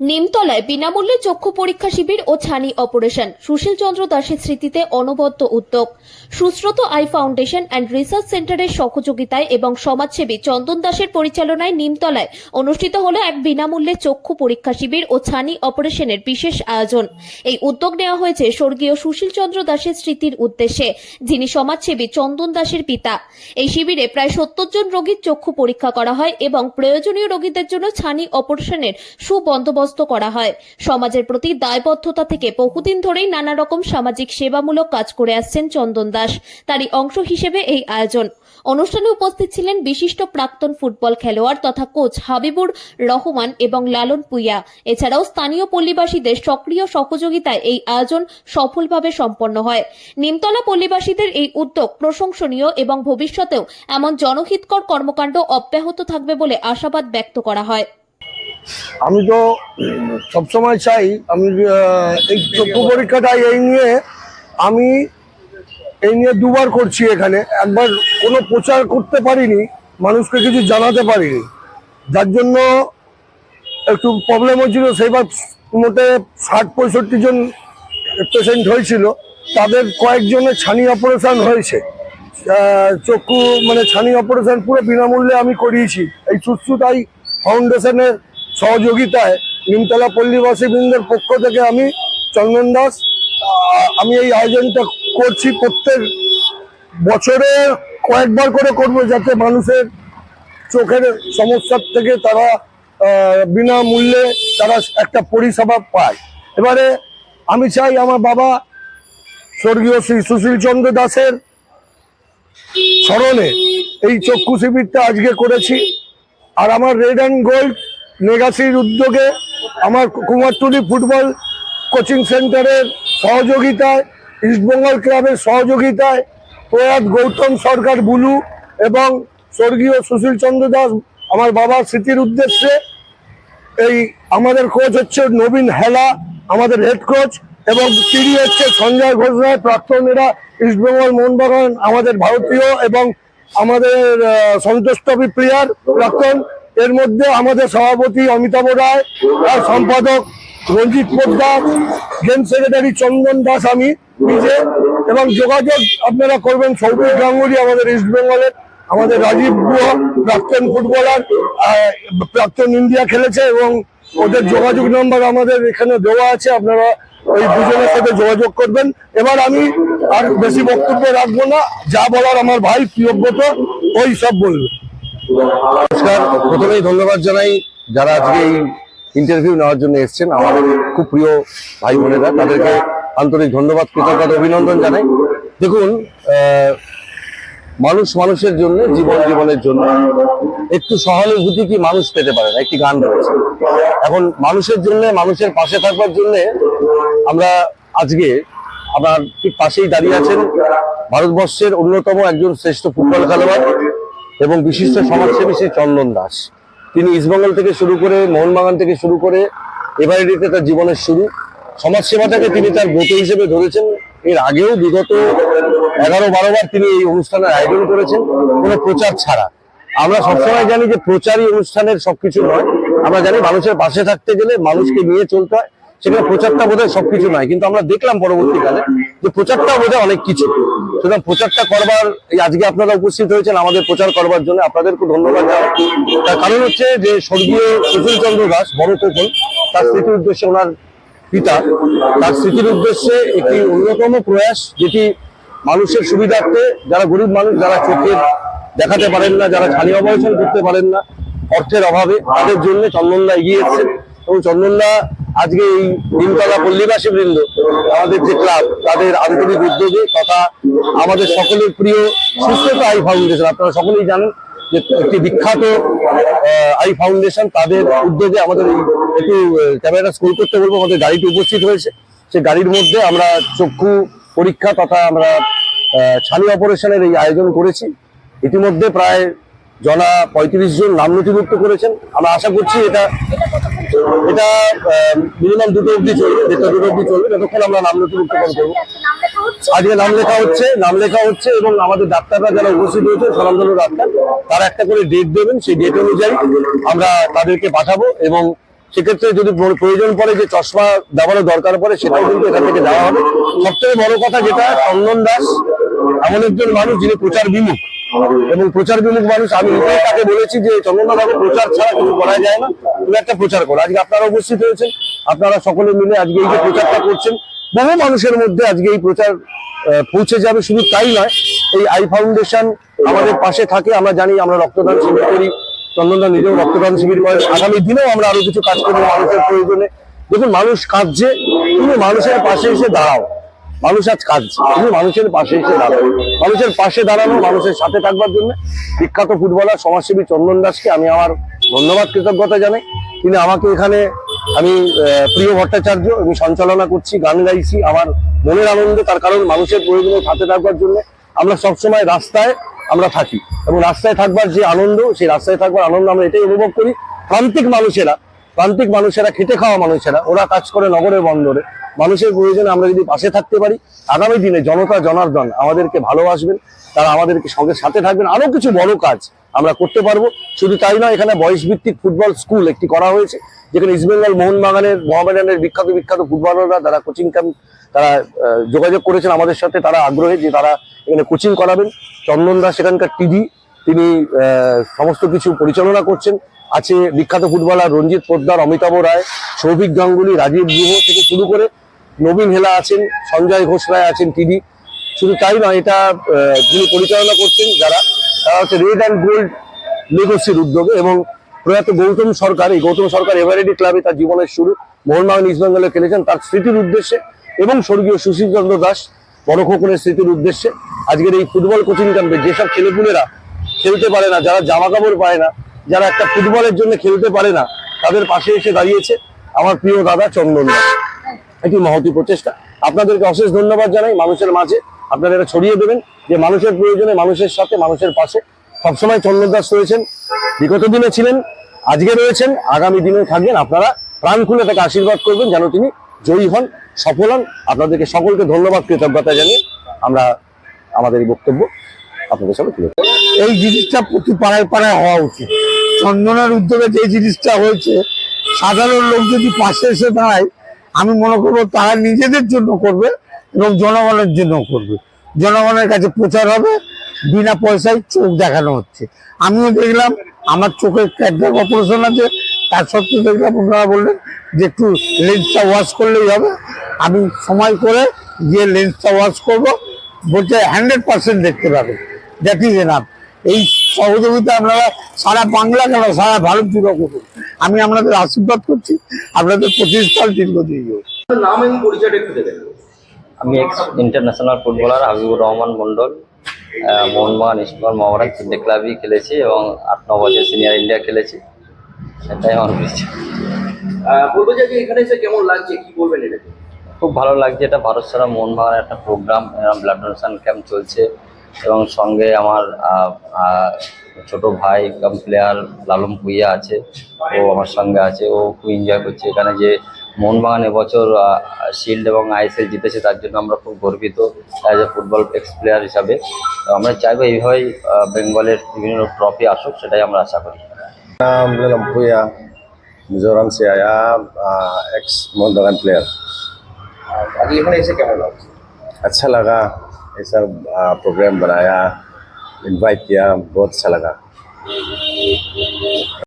নিমতলায় বিনামূল্যে চক্ষু পরীক্ষা শিবির ও ছানি অপারেশন। সুশীল চন্দ্র দাসের স্মৃতিতে অনবদ্য উদ্যোগ। Sushruta eye foundation and research সেন্টারের সহযোগিতায় এবং সমাজসেবী চন্দন দাসের পরিচালনায় নিমতলায় অনুষ্ঠিত হল এক বিনামূল্যে চক্ষু পরীক্ষা শিবির ও ছানি অপারেশনের বিশেষ আয়োজন। এই উদ্যোগ নেওয়া হয়েছে স্বর্গীয় সুশীল চন্দ্র দাসের স্মৃতির উদ্দেশ্যে, যিনি সমাজসেবী চন্দন দাসের পিতা। এই শিবিরে প্রায় সত্তর জন রোগীর চক্ষু পরীক্ষা করা হয় এবং প্রয়োজনীয় রোগীদের জন্য ছানি অপারেশনের সুবন্দোবস্ত করা হয়। সমাজের প্রতি দায়বদ্ধতা থেকে বহুদিন ধরেই নানা রকম সামাজিক সেবামূলক কাজ করে আসছেন চন্দন দাস। তারই অংশ হিসেবে এই আয়োজন। অনুষ্ঠানে উপস্থিত ছিলেন বিশিষ্ট প্রাক্তন ফুটবল খেলোয়াড় তথা কোচ হাবিবুর রহমান এবং লালন পুইয়া। এছাড়াও স্থানীয় পল্লীবাসীদের সক্রিয় সহযোগিতায় এই আয়োজন সফলভাবে সম্পন্ন হয়। নিমতলা পল্লীবাসীদের এই উদ্যোগ প্রশংসনীয় এবং ভবিষ্যতেও এমন জনহিতকর কর্মকাণ্ড অব্যাহত থাকবে বলে আশাবাদ ব্যক্ত করা হয়। আমি তো সবসময় চাই, আমি এই চক্ষু পরীক্ষাটা এই নিয়ে আমি এই নিয়ে দুবার করছি এখানে। একবার কোনো প্রচার করতে পারিনি, মানুষকে কিছু জানাতে পারিনি। যার জন্য একটু প্রবলেম হচ্ছিল সেইবার মোটে ষাট পঁয়ষট্টি জন পেশেন্ট হয়েছিল। তাদের কয়েকজনের ছানি অপারেশন হয়েছে। চক্ষু মানে ছানি অপারেশন পুরো বিনামূল্যে আমি করিয়েছি। এই সুশ্রুতাই ফাউন্ডেশনের সহযোগিতায় নিমতলা পল্লীবাসী বৃন্দের পক্ষ থেকে আমি চন্দন দাস, আমি এই আয়োজনটা করছি প্রত্যেক বছরে কয়েকবার করে করব যাতে মানুষের চোখের সমস্যার থেকে তারা বিনামূল্যে তারা একটা পরিষেবা পায়। এবারে আমি চাই আমার বাবা স্বর্গীয় শ্রী সুশীল চন্দ্র দাসের স্মরণে এই চক্ষু শিবিরটা আজকে করেছি। আর আমার রেড অ্যান্ড গোল্ড নেগাসির উদ্যোগে আমার কুমারটুলি ফুটবল কোচিং সেন্টারের সহযোগিতায় ইস্টবেঙ্গল ক্লাবের সহযোগিতায় প্রয়াত গৌতম সরকার বুলু এবং স্বর্গীয় সুশীল চন্দ্র দাস, আমার বাবার স্মৃতির উদ্দেশ্যে এই আমাদের কোচ হচ্ছে নবীন হেলা, আমাদের হেড কোচ এবং তিনি হচ্ছে সঞ্জয় ঘোষ রায় প্রাক্তনেরা ইস্টবেঙ্গল মোহনবাগান, আমাদের ভারতীয় এবং আমাদের সন্তোষ ট্রফি প্লেয়ার প্রাক্তন। এর মধ্যে আমাদের সভাপতি অমিতাভ রায় সম্পাদক রঞ্জিত পোদ্দার গেম সেক্রেটারি চন্দন দাস আমি, নিজে, এবং যোগাযোগ আপনারা করবেন সৌভিক গাঙ্গুলি আমাদের ইস্টবেঙ্গলের আমাদের রাজীব গুহ, প্রাক্তন ফুটবলার প্রাক্তন ইন্ডিয়া খেলেছে এবং ওদের যোগাযোগ নাম্বার আমাদের এখানে দেওয়া আছে, আপনারা ওই দুজনের সাথে যোগাযোগ করবেন। এবার আমি আর বেশি বক্তব্য রাখব না, যা বলার আমার ভাই প্রিয়ব্রত, ওই সব বলবে। নমস্কার। প্রথমেই ধন্যবাদ জানাই যারা আজকে এই ইন্টারভিউ নেওয়ার জন্য এসেছেন। আমাদের খুব প্রিয় ভাই বোনেরা, তাদেরকে আন্তরিক ধন্যবাদ, কৃতজ্ঞতা, অভিনন্দন জানাই। দেখুন মানুষ মানুষের জন্য, জীবন জীবনের জন্য একটু সহানুভূতি কি মানুষ পেতে পারে না? একটি গান রয়েছে। এখন মানুষের জন্য, মানুষের পাশে থাকবার জন্য আমরা আজকে আপনার ঠিক পাশেই দাঁড়িয়ে আছেন ভারতবর্ষের অন্যতম একজন শ্রেষ্ঠ ফুটবল খেলোয়াড় এবং বিশিষ্ট সমাজসেবী শ্রী চন্দন দাস। তিনি ইস্টবেঙ্গল থেকে শুরু করে মোহনবাগান থেকে শুরু করে এভারেডিতে তার জীবনের শুরু। সমাজসেবাটাকে তিনি তার ব্রত হিসেবে ধরেছেন। এর আগেও বিগত এগারো বারো বার তিনি এই অনুষ্ঠানের আয়োজন করেছেন। কোনো প্রচার ছাড়া। আমরা সবসময় জানি যে প্রচারই অনুষ্ঠানের সবকিছু নয়। আমরা জানি মানুষের পাশে থাকতে গেলে মানুষকে নিয়ে চলতে হয়। সেখানে প্রচারটা বোধহয় সবকিছু নয়, কিন্তু আমরা দেখলাম পরবর্তীকালে যে প্রচারটা বোধহয় অনেক কিছু। সুতরাং প্রচারটা করবার আজকে আপনারা উপস্থিত হয়েছেন আমাদের প্রচার করবার জন্য আপনাদেরকে ধন্যবাদ জানাই তার কারণ হচ্ছে যে স্বর্গীয় সুশীল চন্দ্র দাস, বড় তার স্মৃতির উদ্দেশ্যে ওনার পিতা, তার স্মৃতির উদ্দেশ্যে একটি অন্যতম প্রয়াস, যেটি মানুষের সুবিধার্থে যারা গরিব মানুষ, যারা চোখে দেখাতে পারেন না, যারা ছানি অপারেশন করতে পারেন না, অর্থের অভাবে তাদের জন্য চন্দনদা এগিয়ে এসেছেন এবং চন্দনদা আজকে এই নিমতলা পল্লীবাসী বৃন্দ, আমাদের যে ক্লাব, তাদের আন্তরিক উদ্যোগে তথা আমাদের সকলের প্রিয় সুস্থতা আই ফাউন্ডেশন, আপনারা সকলেই জানেন যে একটি বিখ্যাত আই ফাউন্ডেশন, তাদের উদ্যোগে আমাদের এই একটু ক্যামেরাটা স্কুল করতে বলব, আমাদের গাড়িটি উপস্থিত হয়েছে। সেই গাড়ির মধ্যে আমরা চক্ষু পরীক্ষা তথা আমরা ছানি অপারেশনের এই আয়োজন করেছি। ইতিমধ্যে প্রায় জনা পঁয়ত্রিশ জন নাম নথিভুক্ত করেছেন। আমরা আশা করছি এটা এটা মিনিমাম দুটো অবধি চলবে, দেড়টা দুটো অবধি চলবে, যতক্ষণ আমরা নাম নথিভুক্ত করব আজকে নাম লেখা হচ্ছে, নাম লেখা হচ্ছে এবং আমাদের ডাক্তাররা যারা উপস্থিত হয়েছে স্বনামধন্য ডাক্তার, তারা একটা করে ডেট দেবেন, সেই ডেট অনুযায়ী আমরা তাদেরকে পাঠাবো এবং সেক্ষেত্রে যদি প্র- প্রয়োজন পড়ে যে চশমা দেওয়ারও দরকার পড়ে, সেটাও কিন্তু এখান থেকে দেওয়া হবে। সব থেকে বড় কথা যেটা, চন্দন দাস, এমন একজন মানুষ যিনি প্রচার বিমুখ এবং প্রচার বিমুখ মানুষ, আমি তাকে বলেছি যে চন্দন দাস প্রচার ছাড়া কিছু করা যায় না। তুমি একটা প্রচার করো। আজকে আপনারা উপস্থিত হয়েছেন, আপনারা সকলে মিলে আজকে এই যে প্রচারটা করছেন, বহু মানুষের মধ্যে আজকে এই প্রচার পৌঁছে যাবে। শুধু তাই নয়, এই আই ফাউন্ডেশন আমাদের পাশে থাকে। আমরা জানি আমরা রক্তদান শিবির করি। চন্দনদা নিজেও রক্তদান শিবির করেন আগামী দিনেও আমরা আরও কিছু কাজ করব মানুষের প্রয়োজনে। দেখুন, মানুষ কাঁদছে। তুমি মানুষের পাশে এসে দাঁড়াও। মানুষ আজ কাঁদছে। তুমি মানুষের পাশে এসে দাঁড়াও মানুষের পাশে দাঁড়ানো, মানুষের সাথে থাকবার জন্য বিখ্যাত ফুটবলার সমাজসেবী চন্দন দাসকে আমি আমার ধন্যবাদ, কৃতজ্ঞতা জানাই। তিনি আমাকে এখানে আমি প্রিয় ভট্টাচার্য, আমি সঞ্চালনা করছি, গান গাইছি। আমার মনের আনন্দে, তার কারণ মানুষের প্রয়োজনে সাথে থাকবার জন্য আমরা সবসময় রাস্তায় আমরা থাকি। এবং রাস্তায় থাকবার যে আনন্দ, সেই রাস্তায় থাকবার আনন্দ আমরা এটাই অনুভব করি। প্রান্তিক মানুষেরা প্রান্তিক মানুষেরা, খেটে খাওয়া মানুষেরা, ওরা কাজ করে নগরের বন্দরে। মানুষের প্রয়োজনে আমরা যদি পাশে থাকতে পারি, আগামী দিনে জনতা, জনার্দন আমাদেরকে ভালোবাসবেন, তারা আমাদেরকে সঙ্গে সাথে থাকবেন। আরও কিছু বড় কাজ আমরা করতে পারব। শুধু তাই নয়, এখানে বয়স ভিত্তিক ফুটবল স্কুল একটি করা হয়েছে, যেখানে ইস্টবেঙ্গল মোহনবাগানের, মোহামেডানের বিখ্যাত বিখ্যাত ফুটবলাররা তারা কোচিং ক্যাম্প তারা যোগাযোগ করেছেন আমাদের সাথে। তারা আগ্রহী যে তারা এখানে কোচিং করাবেন। চন্দন দাস সেখানকার টিডি তিনি সমস্ত কিছু পরিচালনা করছেন। আছে বিখ্যাত ফুটবলার রঞ্জিত পোদ্দার, অমিতাভ রায়, সৌভিক গাঙ্গুলি, রাজীব গুহ থেকে শুরু করে নবীন হেলা আছেন, সঞ্জয় ঘোষ রায় আছেন টিডি শুধু তাই নয়, এটা যিনি পরিচালনা করছেন যারা, তারা হচ্ছে রেড অ্যান্ড গোল্ড লেগোসির উদ্যোগে এবং প্রয়াত গৌতম সরকার, এই গৌতম সরকার এভারেডি ক্লাবে তার জীবনের শুরু, মোহনবাগান ইস্ট বেঙ্গলে খেলেছেন তার স্মৃতির উদ্দেশ্যে এবং স্বর্গীয় সুশীল চন্দ্র দাস বড় খোকনের স্মৃতির উদ্দেশ্যে। আজকের এই ফুটবল কোচিং ক্যাম্পে যেসব ছেলেপুলেরা খেলতে পারে না, যারা জামা কাপড় পায় না, যারা একটা ফুটবলের জন্য খেলতে পারে না, তাদের পাশে এসে দাঁড়িয়েছে আমার প্রিয় দাদা চন্দন দাস। একটি মহতি প্রচেষ্টা। আপনাদেরকে অশেষ ধন্যবাদ জানাই মানুষের মাঝে। আপনারা ছড়িয়ে দেবেন যে মানুষের প্রয়োজনে, মানুষের সাথে, মানুষের পাশে সবসময় চন্দন দাস রয়েছেন। বিগত দিনে ছিলেন, আজকে রয়েছেন, আগামী দিনে থাকবেন। আপনারা প্রাণ খুলে তাকে আশীর্বাদ করবেন যেন তিনি জয়ী হন, সফল হন। আপনাদেরকে সকলকে ধন্যবাদ, কৃতজ্ঞতা জানিয়ে আমরা আমাদের এই বক্তব্য আপনাদের সামনে তুলে এই জিনিসটা প্রতি পাড়ায় পাড়ায় হওয়া উচিত। চন্দনার উদ্যোগে যে জিনিসটা হয়েছে, সাধারণ লোক যদি পাশে এসে দাঁড়ায় আমি মনে করব তারা নিজেদের জন্য করবে এবং জনগণের জন্য করবে। জনগণের কাছে প্রচার হবে, বিনা পয়সায় চোখ দেখানো হচ্ছে। আমিও দেখলাম, আমার চোখের ক্যাটব্যাক অপারেশন আছে, তার সত্ত্বেও দেখলাম ওনারা বললেন যে একটু লেন্সটা ওয়াশ করলেই হবে। আমি সময় করে গিয়ে লেন্সটা ওয়াশ করব, বলছে হান্ড্রেড পার্সেন্ট দেখতে পাবে। That is enough. এই সহযোগিতা আপনারা সারা বাংলা কেন, সারা ভারত জুড়ে করুন। আমি আপনাদের আশীর্বাদ করছি আপনাদের প্রতিষ্ঠান দীর্ঘদিন হোক নাম এবং পরিচয়টা একটু দেবেন। আমি ex international footballer Habibur Rahman Mondal Mohun Bagan East Bengal Maharaj তিনটে ক্লাবই খেলেছি এবং আট ন বছর সিনিয়র ইন্ডিয়া খেলেছি। সেটাই আমার পরিচয়। বলব যে এখানে এসে কেমন লাগছে? কি বলবেন এটা খুব ভালো লাগছে। এটা ভারত সারা মোহনবাগানের একটা প্রোগ্রাম ব্লাড ডোনেশন ক্যাম্প চলছে। এবং সঙ্গে আমার ছোট ভাই কাম প্লেয়ার লালম পুইয়া আছে ও আমার সঙ্গে আছে ও খুব এনজয় করছে এখানে যে মোহনবাগান এবছর শিল্ড এবং আইএসএল জিতেছে তার জন্য আমরা খুব গর্বিত as a football ex player হিসাবে। আমরা চাইব এইভাবেই বেঙ্গলের বিভিন্ন ট্রফি আসুক সেটাই আমরা আশা করি। লালম পুইয়া মিজোরাম সে আয়া এক্স মোহনবাগান প্লেয়ার এখানে এসে আচ্ছা লাগা। ऐसा प्रोग्राम बनाया इनवाइट किया बहुत अच्छा लगा।